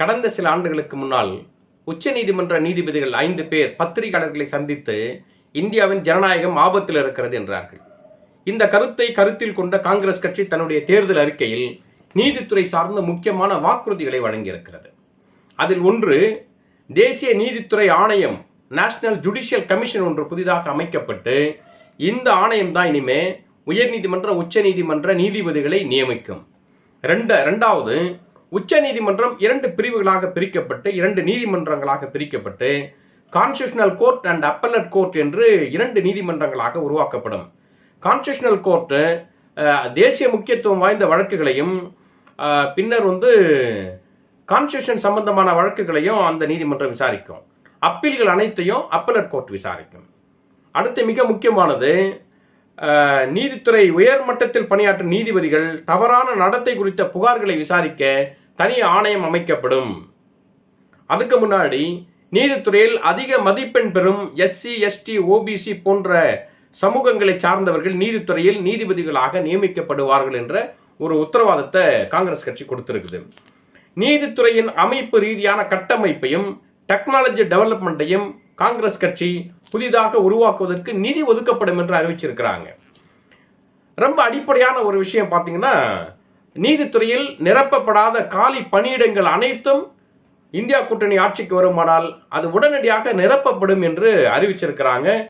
கடந்த சில ஆண்டுகளுக்கு முன்னால் உச்சநீதிமன்ற நீதிபதிகள் ஐந்து பேர் பத்திரிகையாளர்களை சந்தித்து இந்தியாவின் ஜனநாயகம் ஆபத்தில் இருக்கிறது என்றார்கள். இந்த கருத்தை கருத்தில் கொண்ட காங்கிரஸ் கட்சி தன்னுடைய தேர்தல் அறிக்கையில் நீதித்துறை சார்ந்த முக்கியமான வாக்குறுதிகளை வழங்கியிருக்கிறது. அதில் ஒன்று தேசிய நீதித்துறை ஆணையம் நேஷனல் ஜுடிஷியல் கமிஷன் ஒன்று புதிதாக அமைக்கப்பட்டு இந்த ஆணையம் தான் இனிமே உயர்நீதிமன்ற உச்சநீதிமன்ற நீதிபதிகளை நியமிக்கும். ரெண்டு ரெண்டாவது உச்ச நீதிமன்றம் இரண்டு பிரிவுகளாக பிரிக்கப்பட்டு இரண்டு நீதிமன்றங்களாக பிரிக்கப்பட்டு constitutional court and appellate court என்று இரண்டு நீதிமன்றங்களாக உருவாக்கப்படும். கான்ஸ்டியூஷனல் கோர்ட்டு தேசிய முக்கியத்துவம் வாய்ந்த வழக்குகளையும் பின்னர் வந்து கான்ஸ்டியூஷன் சம்பந்தமான வழக்குகளையும் அந்த நீதிமன்றம் விசாரிக்கும். அப்பீல்கள் அனைத்தையும் அப்பலட் கோர்ட் விசாரிக்கும். அடுத்து மிக முக்கியமானது நீதித்துறை நீதித்துறை உயர்மட்டத்தில் பணியாற்றும் நீதிபதிகள் தவறான நடத்தை குறித்த புகார்களை விசாரிக்க தனி ஆணையம் அமைக்கப்படும். அதுக்கு முன்னாடி நீதித்துறையில் அதிக மதிப்பெண் பெறும் எஸ்சி எஸ்டி ஓபிசி போன்ற சமூகங்களை சார்ந்தவர்கள் நீதித்துறையில் நீதிபதிகளாக நியமிக்கப்படுவார்கள் என்ற ஒரு உத்தரவாதத்தை காங்கிரஸ் கட்சி கொடுத்திருக்குது. நீதித்துறையின் அமைப்பு ரீதியான கட்டமைப்பையும் டெக்னாலஜி டெவலப்மெண்ட்டையும் காங்கிரஸ் கட்சி புதிதாக உருவாக்குவதற்கு நிதி ஒதுக்கப்படும் என்று அறிவிச்சிருக்கிறாங்க. ரொம்ப அடிப்படையான ஒரு விஷயம் பார்த்தீங்கன்னா நீதித்துறையில் நிரப்பப்படாத காலி பணியிடங்கள் அனைத்தும் இந்தியா கூட்டணி ஆட்சிக்கு வருமானால் அது உடனடியாக நிரப்பப்படும் என்று அறிவிச்சிருக்கிறாங்க.